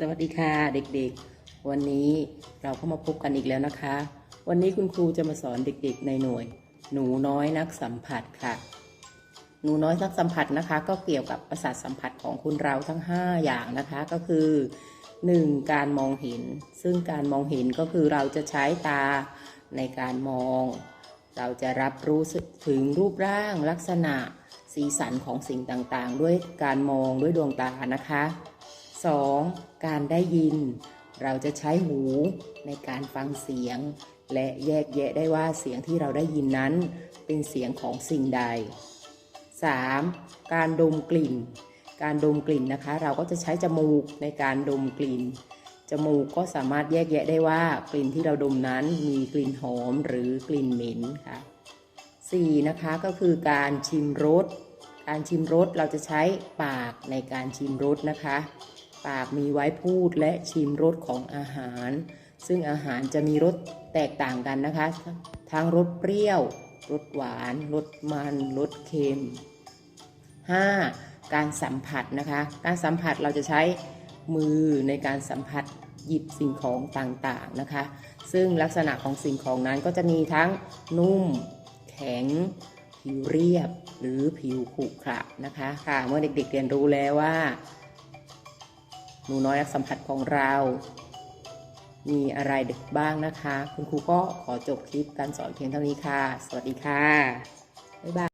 สวัสดีค่ะเด็กๆ วันนี้เราก็มาพบกันอีกแล้วนะคะ วันนี้คุณครูจะมาสอนเด็กๆในหน่วย หนูน้อยนักสัมผัสค่ะ หนูน้อยนักสัมผัสนะคะ ก็เกี่ยวกับประสาทสัมผัสของคุณเราทั้ง 5 อย่างนะคะก็คือ 1. การมองเห็น ซึ่งการมองเห็นก็คือเราจะใช้ตาในการมอง เราจะรับรู้ถึงรูปร่างลักษณะสีสันของสิ่งต่างๆ ด้วยการมองด้วยดวงตานะคะ 2. การได้ยิน เราจะใช้หูในการฟังเสียง และแยกแยะได้ว่าเสียงที่เราได้ยินนั้น เป็นเสียงของสิ่งใด 3. การดมกลิ่น การดมกลิ่นนะคะ เราก็จะใช้จมูกในการดมกลิ่น จมูกก็สามารถแยกแยะได้ว่ากลิ่นที่เราดมนั้นมีกลิ่นหอมหรือกลิ่นเหม็นค่ะ 4. นะคะก็คือการชิมรส การชิมรสเราจะใช้ปากในการชิมรสนะคะ ปากมีไว้พูดและชิมรสของอาหาร ซึ่งอาหารจะมีรสแตกต่างกันนะคะ ทั้งรสเปรี้ยว รสหวาน รสมัน รสเค็ม 5. การสัมผัสนะคะ การสัมผัสเราจะใช้มือในการสัมผัสหยิบสิ่งของต่างๆนะคะ ซึ่งลักษณะของสิ่งของนั้นก็จะมีทั้งนุ่ม แข็ง ผิวเรียบ หรือผิวขรุขระนะคะ ค่ะ เมื่อเด็กๆเรียนรู้แล้วว่า หนูน้อยนักสัมผัสของเรา มีอะไรเด็กบ้างนะคะ คุณครูก็ขอจบคลิปการสอนเพียงเท่านี้ค่ะ สวัสดีค่ะ บ๊ายบาย